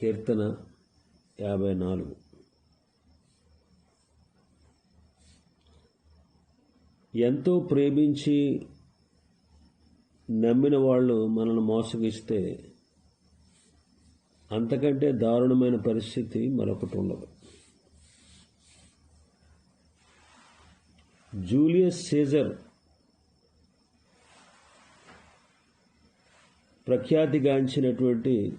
కీర్తన యాభై నాలుగు. ఎంతో ప్రేమించి నమ్మిన వాళ్ళు మనల్ని మోసగిస్తే అంతకంటే దారుణమైన పరిస్థితి మరొకటి ఉండదు. జూలియస్ సీజర్ ప్రఖ్యాతిగాంచినటువంటి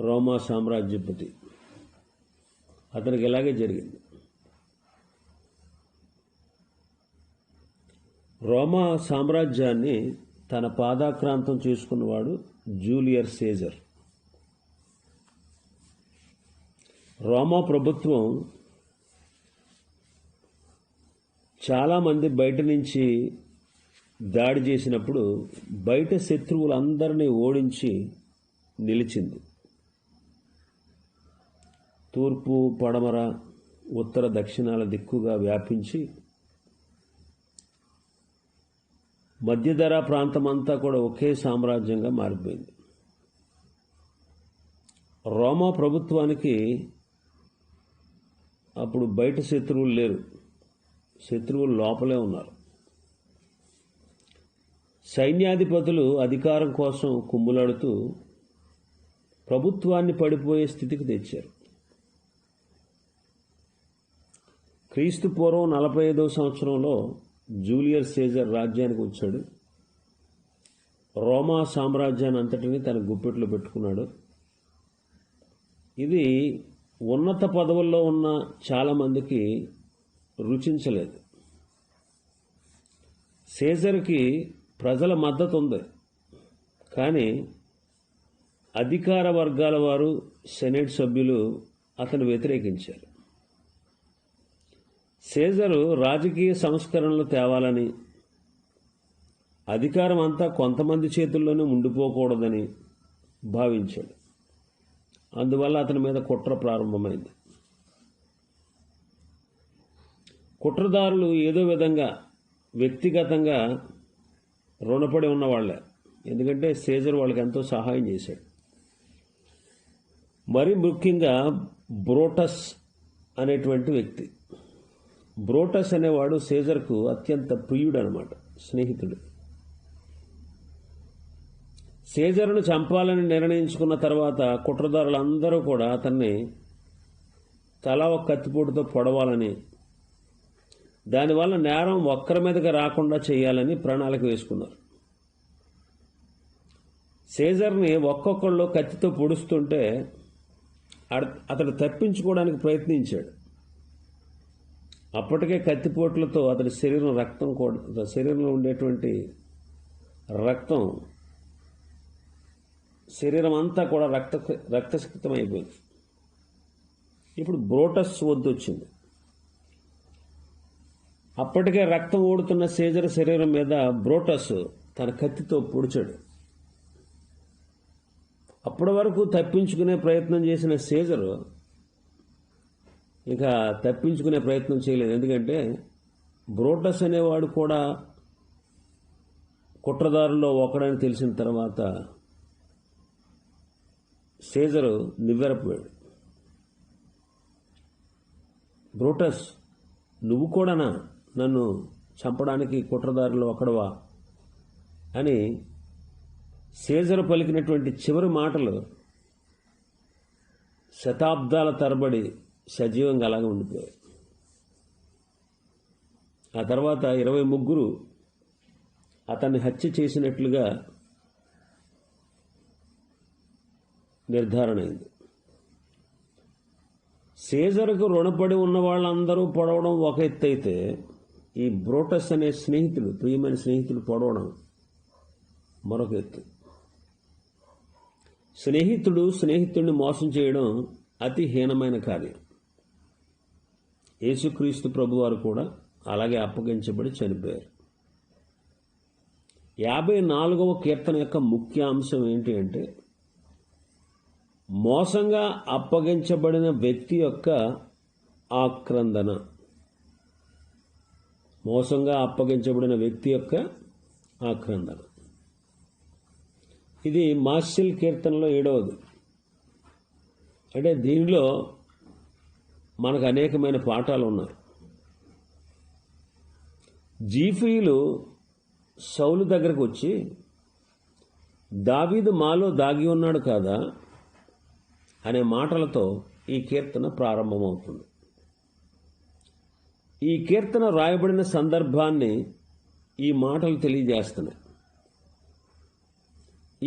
రోమా సామ్రాజ్యపతి. అతనికి ఇలాగే జరిగింది. రోమా సామ్రాజ్యాన్ని తన పాదాక్రాంతం చేసుకున్నవాడు జూలియర్ సీజర్. రోమా ప్రభుత్వం చాలామంది బయట నుంచి దాడి చేసినప్పుడు బయట శత్రువులందరినీ ఓడించి నిలిచింది. తూర్పు పడమర ఉత్తర దక్షిణాల దిక్కుగా వ్యాపించి మధ్యధర ప్రాంతమంతా కూడా ఒకే సామ్రాజ్యంగా మారిపోయింది. రోమా ప్రభుత్వానికి అప్పుడు బయట శత్రువులు లేరు. శత్రువులు లోపలే ఉన్నారు. సైన్యాధిపతులు అధికారం కోసం కుమ్ములాడుతూ ప్రభుత్వాన్ని పడిపోయే స్థితికి తెచ్చారు. క్రీస్తు పూర్వం నలభై ఐదవ సంవత్సరంలో జూలియర్ సీజర్ రాజ్యానికి వచ్చాడు. రోమా సామ్రాజ్యాన్ని అంతటిని తన గుప్పెట్లో పెట్టుకున్నాడు. ఇది ఉన్నత పదవుల్లో ఉన్న చాలామందికి రుచించలేదు. సీజర్కి ప్రజల మద్దతు ఉంది. కానీ అధికార వర్గాల వారు సెనేట్ సభ్యులు అతను వ్యతిరేకించారు. సీజరు రాజకీయ సంస్కరణలు తేవాలని అధికారం అంతా కొంతమంది చేతుల్లోనే ఉండిపోకూడదని భావించాడు. అందువల్ల అతని మీద కుట్ర ప్రారంభమైంది. కుట్రదారులు ఏదో విధంగా వ్యక్తిగతంగా రుణపడి ఉన్నవాళ్ళే. ఎందుకంటే సీజర్ వాళ్ళకి ఎంతో సహాయం చేశాడు. మరీ ముఖ్యంగా బ్రోటస్ అనేటువంటి వ్యక్తి బ్రోటస్ అనేవాడు సీజర్కు అత్యంత ప్రియుడు అనమాట స్నేహితుడు. సీజర్ను చంపాలని నిర్ణయించుకున్న తర్వాత కుట్రదారులందరూ కూడా అతన్ని తలా ఒక కత్తిపోటుతో పొడవాలని దానివల్ల నేరం ఒక్కరి మీదకి రాకుండా చేయాలని ప్రణాళిక వేసుకున్నారు. సీజర్ని ఒక్కొక్కళ్ళు కత్తితో పొడుస్తుంటే అతడు తప్పించుకోవడానికి ప్రయత్నించాడు. అప్పటికే కత్తిపోట్లతో అతడి శరీరం రక్తం కూడా శరీరంలో ఉండేటువంటి రక్తం శరీరం అంతా కూడా రక్త రక్తసిక్తం అయిపోయింది ఇప్పుడు బ్రోటస్ వద్దు వచ్చింది. అప్పటికే రక్తం ఓడుతున్న సీజర్ శరీరం మీద బ్రోటస్ తన కత్తితో పొడిచాడు. అప్పటి వరకు తప్పించుకునే ప్రయత్నం చేసిన సీజరు ఇక తప్పించుకునే ప్రయత్నం చేయలేదు. ఎందుకంటే బ్రోటస్ అనేవాడు కూడా కుట్రదారుల్లో ఒకడని తెలిసిన తర్వాత సీజరు నివ్వెరపోయాడు. బ్రోటస్ నువ్వు కూడానా నన్ను చంపడానికి కుట్రదారులు ఒకడవా? అని సీజరు పలికినటువంటి చివరి మాటలు శతాబ్దాల తరబడి సజీవంగా అలాగే ఉండిపోయాయి. ఆ తర్వాత ఇరవై ముగ్గురు అతన్ని హత్య చేసినట్లుగా నిర్ధారణ అయింది. సీజర్కు రుణపడి ఉన్న వాళ్ళందరూ పొడవడం ఒక ఎత్తు అయితే ఈ బ్రోటస్ అనే స్నేహితుడు ప్రియమైన స్నేహితుడు పొడవడం మరొక ఎత్తు. స్నేహితుడు స్నేహితుడిని మోసం చేయడం అతి హీనమైన కార్యం. యేసుక్రీస్తు ప్రభువారు కూడా అలాగే అప్పగించబడి చనిపోయారు. యాభై నాలుగవ కీర్తన యొక్క ముఖ్య అంశం ఏంటి అంటే మోసంగా అప్పగించబడిన వ్యక్తి యొక్క ఆక్రందన. మోసంగా అప్పగించబడిన వ్యక్తి యొక్క ఆక్రందన. ఇది మాస్యల్ కీర్తనలో ఏడవది. అంటే దీనిలో మనకు అనేకమైన పాఠాలు ఉన్నాయి జీఫీలు సౌలు దగ్గరకు వచ్చి దావీదు మాలో దాగి ఉన్నాడు కాదా? అనే మాటలతో ఈ కీర్తన ప్రారంభమవుతుంది. ఈ కీర్తన రాయబడిన సందర్భాన్ని ఈ మాటలు తెలియజేస్తున్నాయి.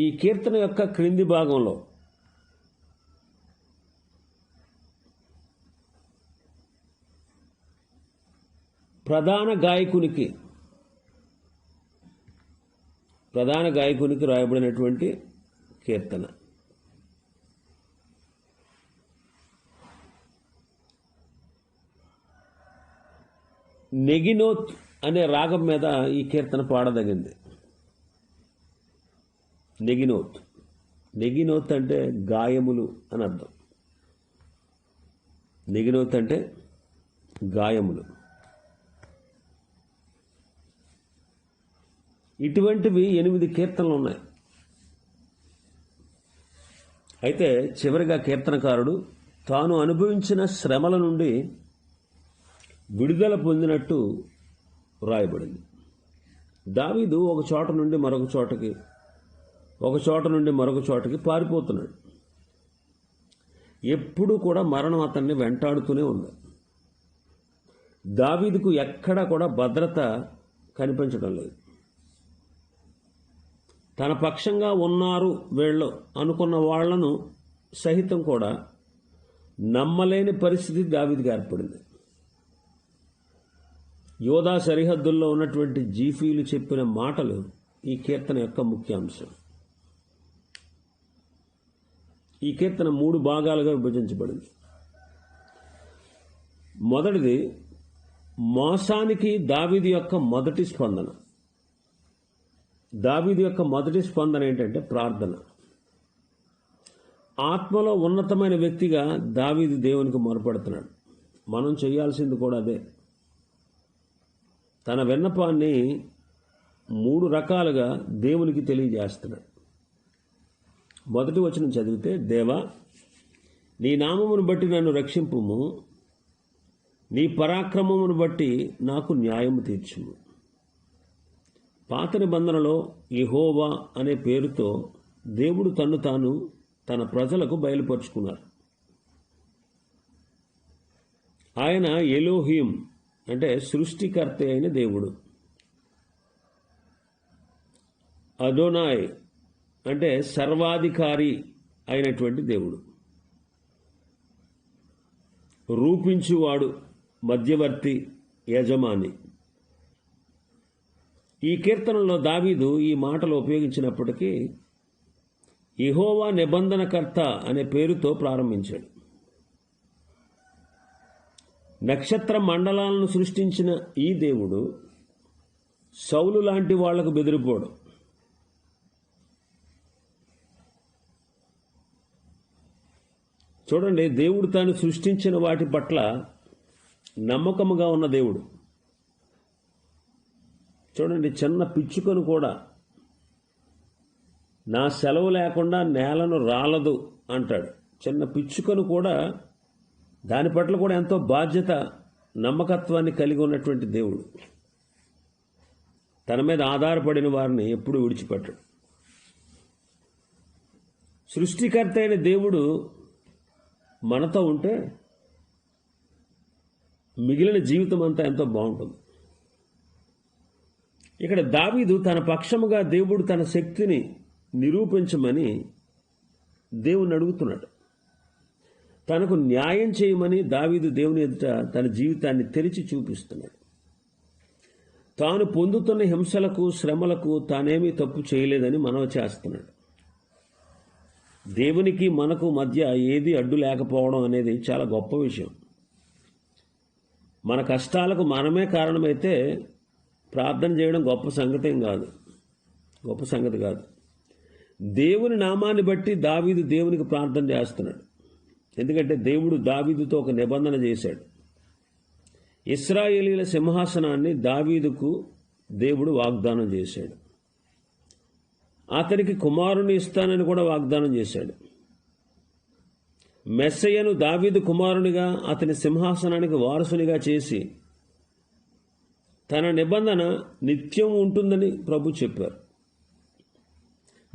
ఈ కీర్తన యొక్క క్రింది భాగంలో ప్రధాన గాయకునికి ప్రధాన గాయకునికి రాయబడినటువంటి కీర్తన. నెగినోత్ అనే రాగం మీద ఈ కీర్తన పాడదగింది. నెగినోత్. నెగినోత్ అంటే గాయములు అని అర్థం. నెగినోత్ అంటే గాయములు. ఇటువంటివి ఎనిమిది కీర్తనలు ఉన్నాయి అయితే చివరిగా కీర్తనకారుడు తాను అనుభవించిన శ్రమల నుండి విడుదల పొందినట్టు రాయబడింది దావీదు ఒక చోట నుండి మరొక చోటకి ఒక చోట నుండి మరొక చోటకి పారిపోతున్నాడు. ఎప్పుడూ కూడా మరణం అతన్ని వెంటాడుతూనే ఉంది. దావీదుకు ఎక్కడా కూడా భద్రత కనిపించడం లేదు. తన పక్షంగా ఉన్నారు వీళ్ళు అనుకున్న వాళ్ళను సహితం కూడా నమ్మలేని పరిస్థితి దావిదికి ఏర్పడింది యోధా సరిహద్దుల్లో ఉన్నటువంటి జీఫీలు చెప్పిన మాటలు ఈ కీర్తన యొక్క ముఖ్యాంశం. ఈ కీర్తన మూడు భాగాలుగా విభజించబడింది. మొదటిది మోసానికి దావిది యొక్క మొదటి స్పందన. దావీది యొక్క మొదటి స్పందన ఏంటంటే ప్రార్థన. ఆత్మలో ఉన్నతమైన వ్యక్తిగా దావీది దేవునికి మొరపెడుతున్నాడు. మనం చేయాల్సింది కూడా అదే. తన విన్నపాన్ని మూడు రకాలుగా దేవునికి తెలియజేస్తున్నాడు. మొదటి వచనం చదివితే దేవా నీ నామమును బట్టి నన్ను రక్షింపుము. నీ పరాక్రమమును బట్టి నాకు న్యాయము తీర్చుము. పాత నిబంధనలో యెహోవా అనే పేరుతో దేవుడు తన్ను తాను తన ప్రజలకు బయలుపరుచుకున్నారు. ఆయన ఎలోహిం అంటే సృష్టికర్త అయిన దేవుడు. అదోనాయ్ అంటే సర్వాధికారి అయినటువంటి దేవుడు. రూపించువాడు మధ్యవర్తి యజమాని. ఈ కీర్తనలో దావీదు ఈ మాటలు ఉపయోగించినప్పటికీ ఇహోవా నిబంధనకర్త అనే పేరుతో ప్రారంభించాడు. నక్షత్ర మండలాలను సృష్టించిన ఈ దేవుడు సౌలు లాంటి వాళ్ళకు బెదిరిపోడు. చూడండి దేవుడు తాను సృష్టించిన వాటి పట్ల నమ్మకముగా ఉన్న దేవుడు. చూడండి చిన్న పిచ్చుకను కూడా. నా సెలవు లేకుండా నేలను రాలదు అంటాడు. చిన్న పిచ్చుకను కూడా దాని పట్ల కూడా ఎంతో బాధ్యత నమ్మకత్వాన్ని కలిగి ఉన్నటువంటి దేవుడు. తన మీద ఆధారపడిన వారిని ఎప్పుడు విడిచిపెట్టడు. సృష్టికర్త అయిన దేవుడు మనతో ఉంటే మిగిలిన జీవితం అంతా ఎంతో బాగుంటుంది. ఇక్కడ దావీదు తన పక్షముగా దేవుడు తన శక్తిని నిరూపించమని దేవుని అడుగుతున్నాడు. తనకు న్యాయం చేయమని దావీదు దేవుని ఎదుట తన జీవితాన్ని తెరిచి చూపిస్తున్నాడు. తాను పొందుతున్న హింసలకు శ్రమలకు తానేమీ తప్పు చేయలేదని మనవ చేస్తున్నాడు. దేవునికి మనకు మధ్య ఏది అడ్డు లేకపోవడం అనేది చాలా గొప్ప విషయం. మన కష్టాలకు మనమే కారణమైతే ప్రార్థన చేయడం గొప్ప సంగతేం కాదు. గొప్ప సంగతి కాదు. దేవుని నామాన్ని బట్టి దావీదు దేవునికి ప్రార్థన చేస్తున్నాడు. ఎందుకంటే దేవుడు దావీదుతో ఒక నిబంధన చేశాడు. ఇస్రాయేలీల సింహాసనాన్ని దావీదుకు దేవుడు వాగ్దానం చేశాడు. అతనికి కుమారుని ఇస్తానని కూడా వాగ్దానం చేశాడు. మెస్సయ్యను దావీదు కుమారునిగా అతని సింహాసనానికి వారసునిగా చేసి తన నిబంధన నిత్యం ఉంటుందని ప్రభు చెప్పారు.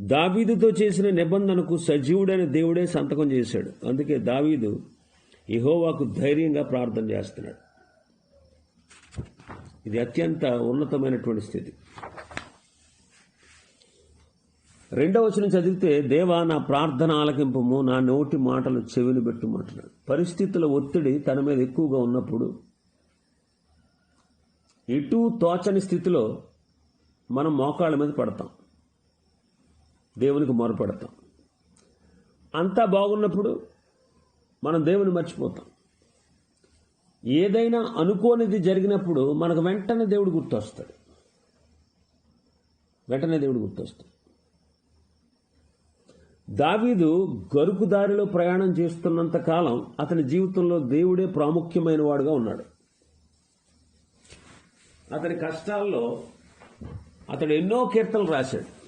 దావీదుతో చేసిన నిబంధనకు సజీవుడైన దేవుడే సంతకం చేశాడు. అందుకే దావీదు ఇహోవాకు ధైర్యంగా ప్రార్థన చేస్తున్నాడు. ఇది అత్యంత ఉన్నతమైనటువంటి స్థితి. రెండవ వచనం చదివితే దేవా నా ప్రార్థన ఆలకింపము నా నోటి మాటలు చెవిని పెట్టుమంటున్నాడు పరిస్థితుల ఒత్తిడి తన మీద ఎక్కువగా ఉన్నప్పుడు ఇటు తోచని స్థితిలో మనం మోకాళ్ళ మీద పడతాం. దేవునికి మొరపెడతాం. అంతా బాగున్నప్పుడు మనం దేవుని మర్చిపోతాం. ఏదైనా అనుకోనిది జరిగినప్పుడు మనకు వెంటనే దేవుడు గుర్తొస్తాడు. వెంటనే దేవుడు గుర్తొస్తాడు. దావీదు గరుకు దారిలో ప్రయాణం చేస్తున్నంత కాలం అతని జీవితంలో దేవుడే ప్రాముఖ్యమైన వాడుగా ఉన్నాడు. అతని కష్టాల్లో అతడు ఎన్నో కీర్తనలు రాశాడు.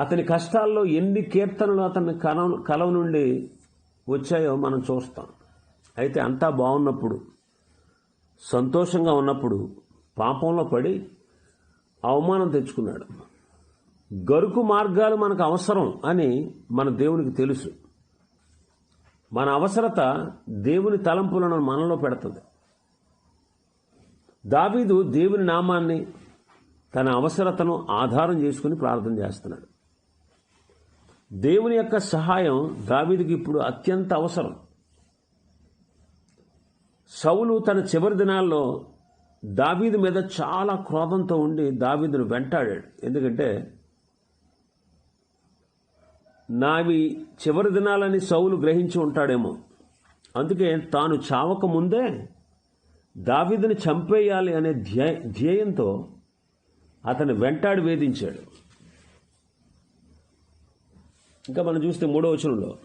అతని కష్టాల్లో ఎన్ని కీర్తనలు అతని కల కలవ నుండి వచ్చాయో మనం చూస్తాం. అయితే అంతా బాగున్నప్పుడు సంతోషంగా ఉన్నప్పుడు పాపంలో పడి అవమానం తెచ్చుకున్నాడు. గరుకు మార్గాలు మనకు అవసరం అని మన దేవునికి తెలుసు. మన అవసరత దేవుని తలంపులను మనలో పెడుతుంది. దావీదు దేవుని నామాన్ని తన అవసరతను ఆధారం చేసుకుని ప్రార్థన చేస్తున్నాడు. దేవుని యొక్క సహాయం దావీదుకి ఇప్పుడు అత్యంత అవసరం. సౌలు తన చివరి దినాల్లో దావీదు మీద చాలా క్రోధంతో ఉండి దావీదును వెంటాడాడు. ఎందుకంటే నావి చివరి దినాలని సౌలు గ్రహించి ఉంటాడేమో. అందుకే తాను చావక ముందే దావీదుని చంపేయాలి అనే ధ్యేయ ధ్యేయంతో అతని వెంటాడు వేధించాడు. ఇంకా మనం చూస్తే మూడో వచనంలో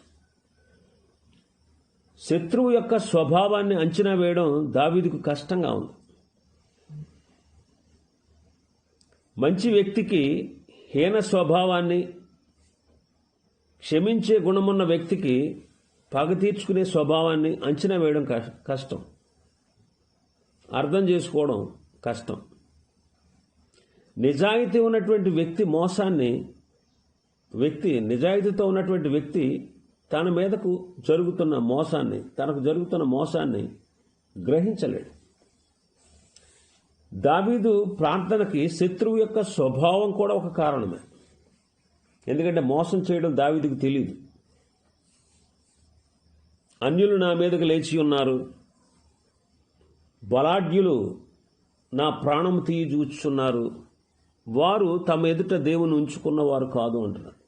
శత్రువు యొక్క స్వభావాన్ని అంచనా వేయడం దావీదుకు కష్టంగా ఉంది. మంచి వ్యక్తికి హీన స్వభావాన్ని క్షమించే గుణమున్న వ్యక్తికి పగ తీర్చుకునే స్వభావాన్ని అంచనా వేయడం కష్టం. అర్థం చేసుకోవడం కష్టం. నిజాయితీ ఉన్నటువంటి వ్యక్తి మోసాన్ని వ్యక్తి నిజాయితీతో ఉన్నటువంటి వ్యక్తి తన మీదకు జరుగుతున్న మోసాన్ని తనకు జరుగుతున్న మోసాన్ని గ్రహించలేడు. దావీదు ప్రార్థనకి శత్రువు యొక్క స్వభావం కూడా ఒక కారణమే. ఎందుకంటే మోసం చేయడం దావీదుకు తెలియదు అన్యులు నా మీదకు లేచి ఉన్నారు. బలాఢ్యులు నా ప్రాణం తీయి చూచుచున్నారు. వారు తమ ఎదుట దేవుని ఉంచుకున్నవారు కాదు అంటున్నారు.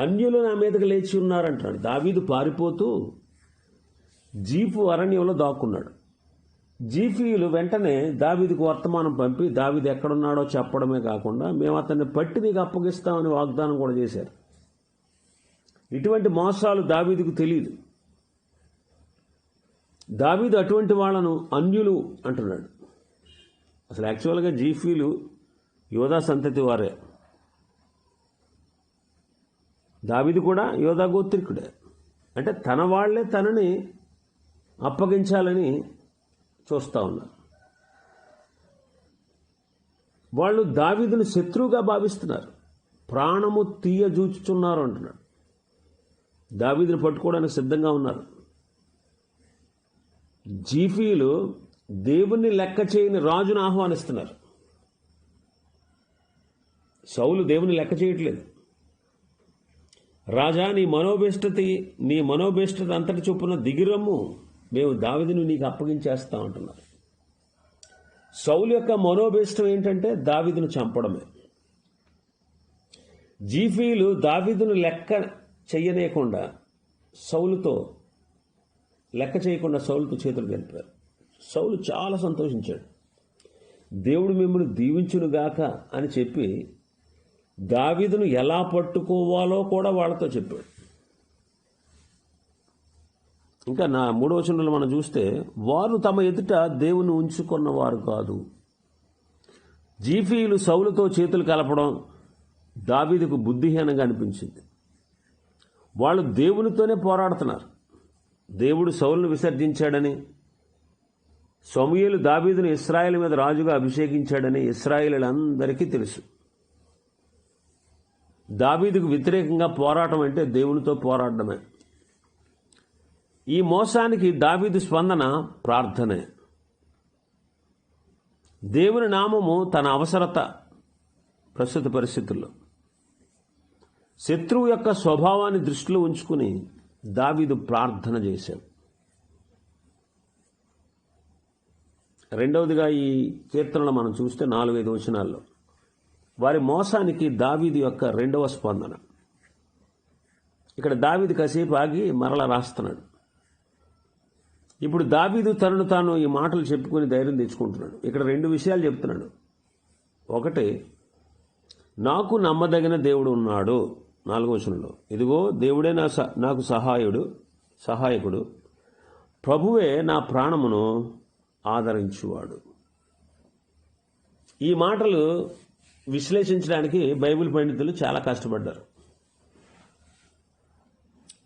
అన్యులు నా మీదకి లేచి ఉన్నారంటున్నాడు. దావీదు పారిపోతూ జీపు అరణ్యంలో దాక్కున్నాడు. జీఫీయులు వెంటనే దావీదుకు వర్తమానం పంపి దావీదు ఎక్కడున్నాడో చెప్పడమే కాకుండా మేము అతన్ని పట్టి నీకు అప్పగిస్తామని వాగ్దానం కూడా చేశారు. ఇటువంటి మోసాలు దావీదుకు తెలియదు దావీదు అటువంటి వాళ్ళను అన్యులు అంటున్నాడు. అసలు యాక్చువల్గా జీఫీలు యోధా సంతతి వారే. దావిది కూడా యోధా గోత్రికుడే. అంటే తన వాళ్ళే తనని అప్పగించాలని చూస్తూ ఉన్నారు. వాళ్ళు దావీదును శత్రువుగా భావిస్తున్నారు. ప్రాణము తీయజూచుచున్నారు అంటున్నాడు. దావీదును పట్టుకోవడానికి సిద్ధంగా ఉన్నారు. జీఫీలు దేవుణ్ణి లెక్క చేయని రాజును ఆహ్వానిస్తున్నారు. సౌలు దేవుని లెక్క చేయట్లేదు. రాజా నీ మనోభిష్టతి నీ మనోభిష్టత అంతటి చొప్పున దిగిరమ్ము. మేము దావిదిని నీకు అప్పగించేస్తా అంటున్నారు. సౌలు యొక్క మనోభిష్టం ఏంటంటే దావిదును చంపడమే. జీఫీలు దావిదును లెక్క చెయ్యనేయకుండా సౌలుతో లెక్క చేయకుండా సౌలుతో చేతులు కలిపారు సౌలు చాలా సంతోషించాడు. దేవుడు మిమ్మల్ని దీవించునుగాక అని చెప్పి దావీదును ఎలా పట్టుకోవాలో కూడా వాళ్ళతో చెప్పాడు. ఇంకా నా మూడో వచనంలో మనం చూస్తే వారు తమ ఎదుట దేవుని ఉంచుకున్నవారు కాదు. జీఫీలు సౌలుతో చేతులు కలపడం దావీదుకు బుద్ధిహీనంగా అనిపించింది. వాళ్ళు దేవునితోనే పోరాడుతున్నారు. దేవుడు సౌలును విసర్జించాడని సమూయేలు దావీదును ఇస్రాయేల్ మీద రాజుగా అభిషేకించాడని ఇస్రాయేలీలందరికీ తెలుసు. దావీదుకు వ్యతిరేకంగా పోరాటం అంటే దేవునితో పోరాడమే ఈ మోసానికి దావీదు స్పందన ప్రార్థనే. దేవుని నామము తన అవసరత ప్రస్తుత పరిస్థితుల్లో. శత్రువు యొక్క స్వభావాన్ని దృష్టిలో ఉంచుకుని దావీదు ప్రార్థన చేశాడు. రెండవదిగా ఈ కీర్తనలు మనం చూస్తే నాలుగైదు వచనాల్లో. వారి మోసానికి దావీది యొక్క రెండవ స్పందన. ఇక్కడ దావీది కాసేపు ఆగి మరల రాస్తున్నాడు. ఇప్పుడు దావీదు తనను తాను ఈ మాటలు చెప్పుకొని ధైర్యం తెచ్చుకుంటున్నాడు. ఇక్కడ రెండు విషయాలు చెప్తున్నాడు. ఒకటి నాకు నమ్మదగిన దేవుడు ఉన్నాడు. నాలుగో వచనంలో ఇదిగో దేవుడే నా నాకు సహాయుడు సహాయకుడు. ప్రభువే నా ప్రాణమును ఆదరించువాడు. ఈ మాటలు విశ్లేషించడానికి బైబిల్ పండితులు చాలా కష్టపడ్డారు.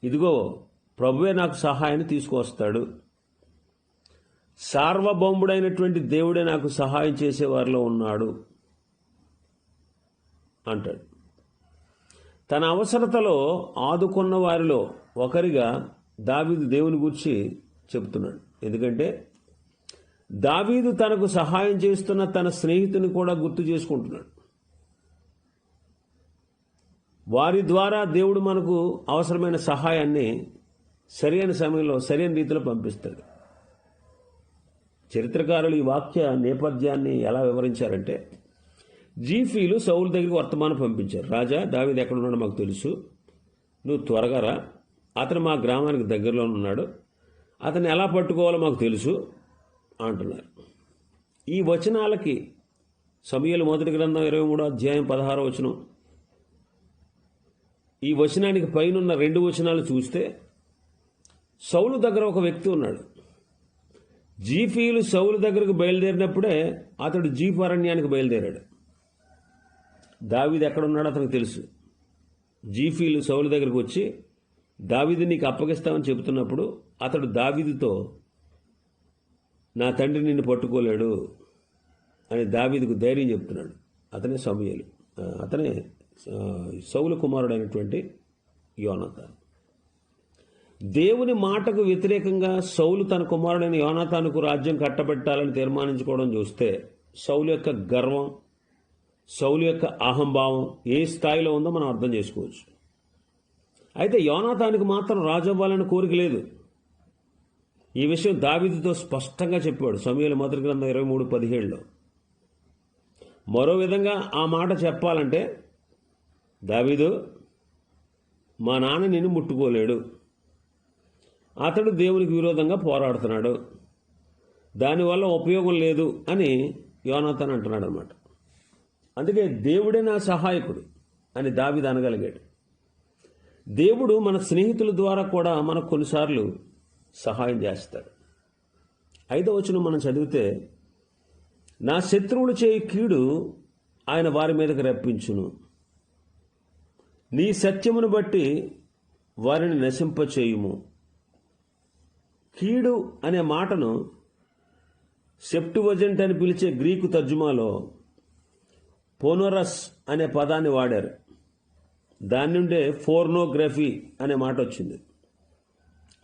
ఇదిగో ప్రభువే నాకు సహాయాన్ని తీసుకువస్తాడు. సార్వభౌముడైనటువంటి దేవుడే నాకు సహాయం చేసేవారిలో ఉన్నాడు. అంటాడు. తన అవసరతలో ఆదుకున్న వారిలో ఒకరిగా దావీదు దేవుని గురించి చెబుతున్నాడు. ఎందుకంటే దావీదు తనకు సహాయం చేస్తున్న తన స్నేహితుని కూడా గుర్తు చేసుకుంటున్నాడు. వారి ద్వారా దేవుడు మనకు అవసరమైన సహాయాన్ని సరైన సమయంలో సరైన రీతిలో పంపిస్తాడు. చరిత్రకారులు ఈ వాక్య నేపథ్యాన్ని ఎలా వివరించారంటే జీఫీలు సౌలు దగ్గరికి వర్తమానం పంపించారు. రాజా దావీదు ఎక్కడ ఉన్నాడో మాకు తెలుసు. నువ్వు త్వరగా రా. అతను మా గ్రామానికి దగ్గరలో ఉన్నాడు. అతన్ని ఎలా పట్టుకోవాలో మాకు తెలుసు అంటున్నారు. ఈ వచనాలకి సమయలు మొదటి గ్రంథం ఇరవై మూడో అధ్యాయం పదహారో వచనం. ఈ వచనానికి పైనున్న రెండు వచనాలు చూస్తే సౌలు దగ్గర ఒక వ్యక్తి ఉన్నాడు. జీఫీలు సౌలు దగ్గరకు బయలుదేరినప్పుడే అతడు జీఫ్ అరణ్యానికి బయలుదేరాడు. దావీదు ఎక్కడున్నాడో అతనికి తెలుసు. జీఫీలు సౌలు దగ్గరకు వచ్చి దావిది నీకు అప్పగిస్తామని చెబుతున్నప్పుడు అతడు దావీదుతో నా తండ్రి నిన్ను పట్టుకోలేడు అని దావిదికు ధైర్యం చెప్తున్నాడు. అతనే సమయలు. అతనే సౌలు కుమారుడైనటువంటి యోనతాన్. దేవుని మాటకు వ్యతిరేకంగా సౌలు తన కుమారుడైన యోనాతానుకు రాజ్యం కట్టబెట్టాలని తీర్మానించుకోవడం చూస్తే సౌలు యొక్క గర్వం సౌలు యొక్క అహంభావం ఏ స్థాయిలో ఉందో మనం అర్థం చేసుకోవచ్చు. అయితే యోనాథానికి మాత్రం రాజవ్వాలని కోరిక లేదు. ఈ విషయం దావిదితో స్పష్టంగా చెప్పాడు సమయంలో మొదటి గ్రంథం ఇరవై మూడు పదిహేడులో. మరో విధంగా ఆ మాట చెప్పాలంటే దావీదు మా నాన్న నిన్ను ముట్టుకోలేడు. అతడు దేవునికి విరోధంగా పోరాడుతున్నాడు. దానివల్ల ఉపయోగం లేదు అని యోనాథన్ అంటున్నాడు అనమాట అందుకే దేవుడే నా సహాయకుడు అని దావిది అనగలిగాడు. దేవుడు మన స్నేహితుల ద్వారా కూడా మనకు కొన్నిసార్లు సహాయం చేస్తాడు. ఐదో వచనం మనం చదివితే నా శత్రువులు చేయి కీడు ఆయన వారి మీదకి రప్పించును. నీ సత్యమును బట్టి వారిని నశింపచేయుము. కీడు అనే మాటను సెప్టువజెంట్ అని పిలిచే గ్రీకు తర్జుమాలో పోనోరస్ అనే పదాన్ని వాడారు. దాని నుండే ఫోర్నోగ్రఫీ అనే మాట వచ్చింది.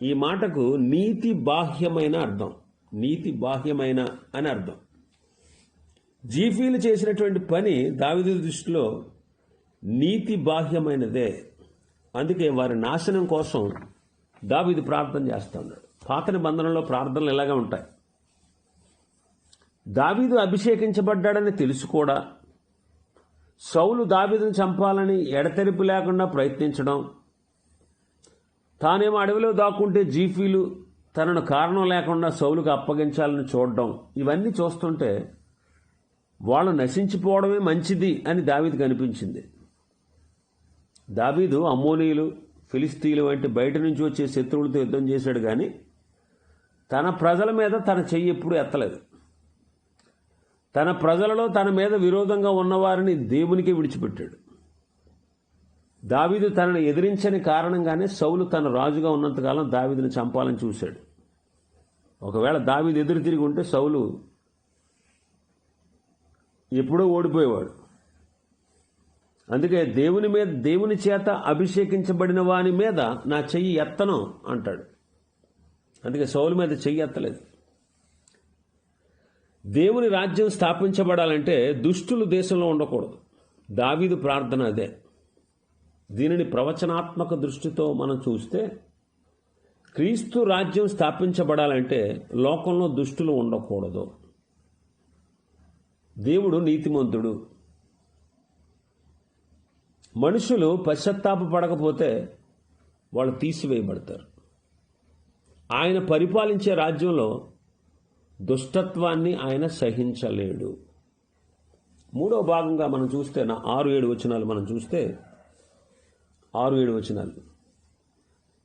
ఈ మాటకు నీతి బాహ్యమైన అర్థం. నీతి బాహ్యమైన అని అర్థం. జీఫీలు చేసినటువంటి పని దావిది దృష్టిలో నీతి బాహ్యమైనదే. అందుకే వారి నాశనం కోసం దావిది ప్రార్థన చేస్తూ ఉన్నాడు. పాత నిబంధనలో ప్రార్థనలు ఇలాగే ఉంటాయి. దావీదు అభిషేకించబడ్డాడని తెలుసు కూడా. సౌలు దాబిదును చంపాలని ఎడతెరిపి లేకుండా ప్రయత్నించడం తానేమో అడవిలో దాక్కుంటే జీఫీలు తనను కారణం లేకుండా సౌలుకు అప్పగించాలని చూడడం ఇవన్నీ చూస్తుంటే వాళ్ళు నశించిపోవడమే మంచిది అని దావీదు కనిపించింది దావీదు అమ్మోనీయులు ఫిలిస్తీన్లు వంటి బయట నుంచి వచ్చే శత్రువులతో యుద్ధం చేశాడు కానీ తన ప్రజల మీద తన చెయ్యి ఎప్పుడూ ఎత్తలేదు. తన ప్రజలలో తన మీద విరోధంగా ఉన్నవారిని దేవునికి విడిచిపెట్టాడు. దావీదు తనను ఎదిరించని కారణంగానే సౌలు తన రాజుగా ఉన్నంతకాలం దావీదును చంపాలని చూశాడు. ఒకవేళ దావీదు ఎదురు తిరిగి ఉంటే సౌలు ఎప్పుడో ఓడిపోయేవాడు. అందుకే దేవుని మీద దేవుని చేత అభిషేకించబడిన వాని మీద నా చెయ్యి ఎత్తను అంటాడు. అందుకే సౌలు మీద చెయ్యి ఎత్తలేదు. దేవుని రాజ్యం స్థాపించబడాలంటే దుష్టులు దేశంలో ఉండకూడదు. దావీదు ప్రార్థన అదే. దీనిని ప్రవచనాత్మక దృష్టితో మనం చూస్తే క్రీస్తు రాజ్యం స్థాపించబడాలంటే లోకంలో దుష్టులు ఉండకూడదు. దేవుడు నీతిమంతుడు. మనుషులు పశ్చత్తాప పడకపోతే వాళ్ళు తీసివేయబడతారు. ఆయన పరిపాలించే రాజ్యంలో దుష్టత్వాన్ని ఆయన సహించలేడు. మూడో భాగంగా మనం చూస్తే నా ఆరు ఏడు వచనాలు మనం చూస్తే ఆరు ఏడు వచనాలు.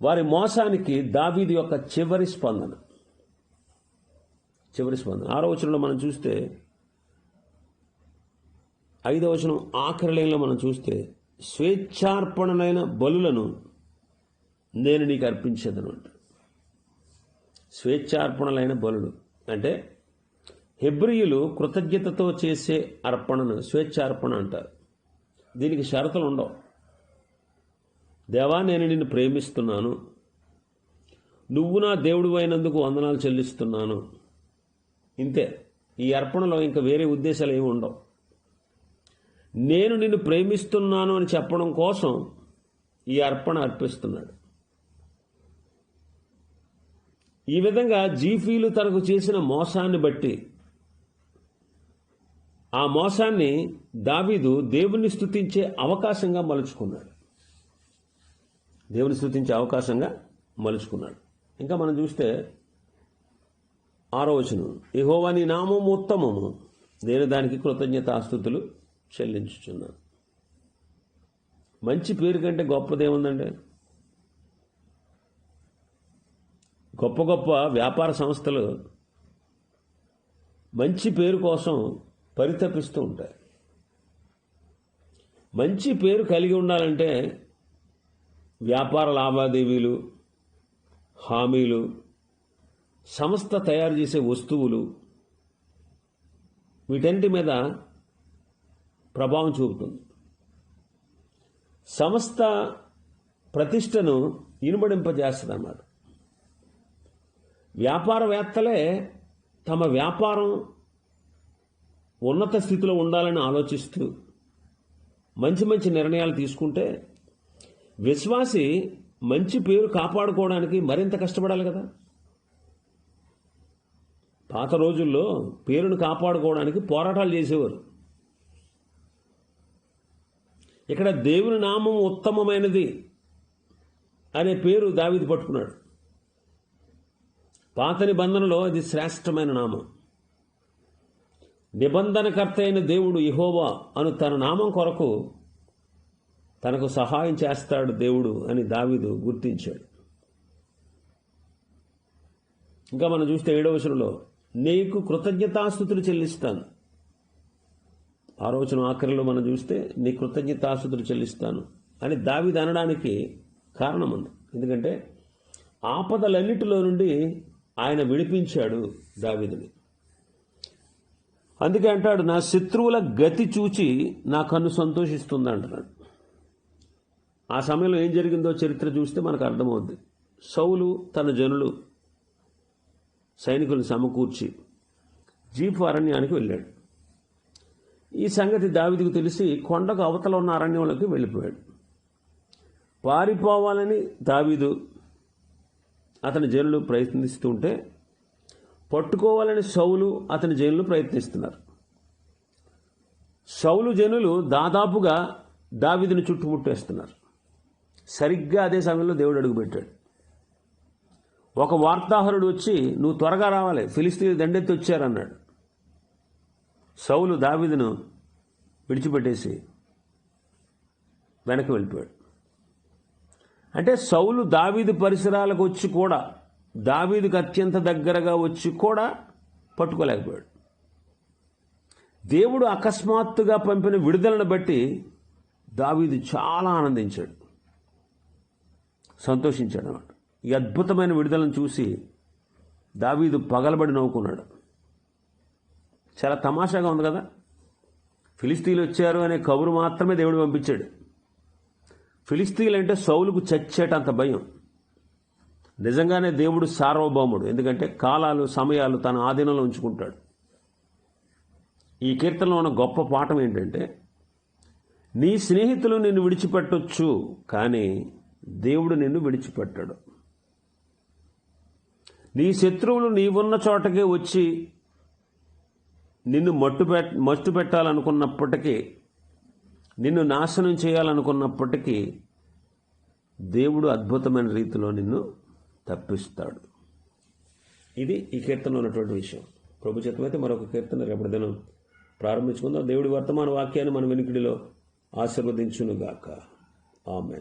వారి మోసానికి దావీది యొక్క చివరి స్పందన. చివరి స్పందన. ఆరో వచనంలో మనం చూస్తే ఐదవ వచనం ఆఖరి లైన్లో మనం చూస్తే స్వేచ్ఛార్పణలైన బలులను నేను నీకు అర్పించేదను స్వేచ్ఛార్పణలైన బలులు. అంటే హెబ్రియులు కృతజ్ఞతతో చేసే అర్పణను స్వేచ్ఛార్పణ అంటారు. దీనికి షరతులు ఉండవు. దేవా నేను నిన్ను ప్రేమిస్తున్నాను. నువ్వు నా దేవుడు అయినందుకు వందనాలు చెల్లిస్తున్నాను. ఇంతే. ఈ అర్పణలో ఇంకా వేరే ఉద్దేశాలు ఏమి ఉండవు. నేను నిన్ను ప్రేమిస్తున్నాను అని చెప్పడం కోసం ఈ అర్పణ అర్పిస్తున్నాడు. ఈ విధంగా జీఫీలు తనకు చేసిన మోసాన్ని బట్టి ఆ మోసాన్ని దావీదు దేవుని స్తుతించే అవకాశంగా మలుచుకున్నాడు. దేవుని స్తుతించే అవకాశంగా మలుచుకున్నాడు. ఇంకా మనం చూస్తే ఆరో వచనం యెహోవా నీ నామము ఉత్తమము నేను దానికి కృతజ్ఞత ఆస్తుతులు చెల్లించుచున్నాను. మంచి పేరు కంటే గొప్పదేముందండి గొప్ప గొప్ప వ్యాపార సంస్థలు మంచి పేరు కోసం పరితపిస్తూ ఉంటాయి. మంచి పేరు కలిగి ఉండాలంటే వ్యాపార లావాదేవీలు హామీలు సంస్థ తయారు చేసే వస్తువులు వీటన్నిటి మీద ప్రభావం చూపుతుంది. సంస్థ ప్రతిష్టను ఇనుమడింపజేస్తుంది అన్నమాట వ్యాపారవేత్తలే తమ వ్యాపారం ఉన్నత స్థితిలో ఉండాలని ఆలోచిస్తూ మంచి మంచి నిర్ణయాలు తీసుకుంటే విశ్వాసి మంచి పేరు కాపాడుకోవడానికి మరింత కష్టపడాలి కదా. పాత రోజుల్లో పేరును కాపాడుకోవడానికి పోరాటాలు చేసేవారు. ఇక్కడ దేవుని నామం ఉత్తమమైనది అనే పేరు దావిది పట్టుకున్నాడు. పాత నిబంధనలో ఇది శ్రేష్టమైన నామం. నిబంధనకర్త అయిన దేవుడు ఇహోవా అను తన నామం కొరకు తనకు సహాయం చేస్తాడు దేవుడు అని దావీదు గుర్తించాడు. ఇంకా మనం చూస్తే ఏడవ వచనంలో నీకు కృతజ్ఞతాస్థుతులు చెల్లిస్తాను. ఆరోచన ఆఖరిలో మనం చూస్తే నీ కృతజ్ఞతాస్థుతులు చెల్లిస్తాను అని దావిది అనడానికి కారణం ఉంది. ఎందుకంటే ఆపదలన్నిటిలో నుండి ఆయన విడిపించాడు దావీదుని. అందుకే అంటాడు నా శత్రువుల గతి చూచి నా కన్ను సంతోషిస్తుంది అంటున్నాడు ఆ సమయంలో ఏం జరిగిందో చరిత్ర చూస్తే మనకు అర్థమవుద్ది. సౌలు తన జనులు సైనికులను సమకూర్చి జీపు అరణ్యానికి వెళ్ళాడు. ఈ సంగతి దావిదికి తెలిసి కొండకు అవతల ఉన్న అరణ్యంలోకి వెళ్ళిపోయాడు. పారిపోవాలని దావీదు అతని జైలు ప్రయత్నిస్తుంటే పట్టుకోవాలని సౌలు అతని జైలు ప్రయత్నిస్తున్నారు. సౌలు జనులు దాదాపుగా దావిదిని చుట్టుముట్టేస్తున్నారు. సరిగ్గా అదే సమయంలో దేవుడు అడుగుపెట్టాడు. ఒక వార్తాహరుడు వచ్చి నువ్వు త్వరగా రావాలి ఫిలిస్తీన్ దండెత్తి వచ్చారన్నాడు. సౌలు దావీదును విడిచిపెట్టేసి వెనక్కి వెళ్ళిపోయాడు. అంటే సౌలు దావీదు పరిసరాలకు వచ్చి కూడా దావీదుకు అత్యంత దగ్గరగా వచ్చి కూడా పట్టుకోలేకపోయాడు. దేవుడు అకస్మాత్తుగా పంపిన విడుదలను బట్టి దావీదు చాలా ఆనందించాడు. సంతోషించాడు అన్నమాట. ఈ అద్భుతమైన విడుదలను చూసి దావీదు పగలబడి నవ్వుకున్నాడు. చాలా తమాషాగా ఉంది కదా? ఫిలిస్తీన్లు వచ్చారు అనే కబురు మాత్రమే దేవుడు పంపించాడు. ఫిలిస్తీన్లంటే సౌలుకు చచ్చేటంత భయం. నిజంగానే దేవుడు సార్వభౌముడు. ఎందుకంటే కాలాలు సమయాలు తన ఆధీనంలో ఉంచుకుంటాడు. ఈ కీర్తనలో ఉన్న గొప్ప పాఠం ఏంటంటే నీ స్నేహితులు నిన్ను విడిచిపెట్టొచ్చు కానీ దేవుడు నిన్ను విడిచిపెట్టాడు. నీ శత్రువులు నీవున్న చోటకే వచ్చి నిన్ను మట్టు పెట్ మట్టు పెట్టాలనుకున్నప్పటికీ నిన్ను నాశనం చేయాలనుకున్నప్పటికీ దేవుడు అద్భుతమైన రీతిలో నిన్ను తప్పిస్తాడు. ఇది ఈ కీర్తనలో ఉన్నటువంటి విషయం. ప్రభు చిత్తమైతే మరొక కీర్తన రేపటి దినం ప్రారంభించుకుందాం. దేవుడి వర్తమాన వాక్యాన్ని మన వెనుకడిలో ఆశీర్వదించునుగాక. ఆమెన్.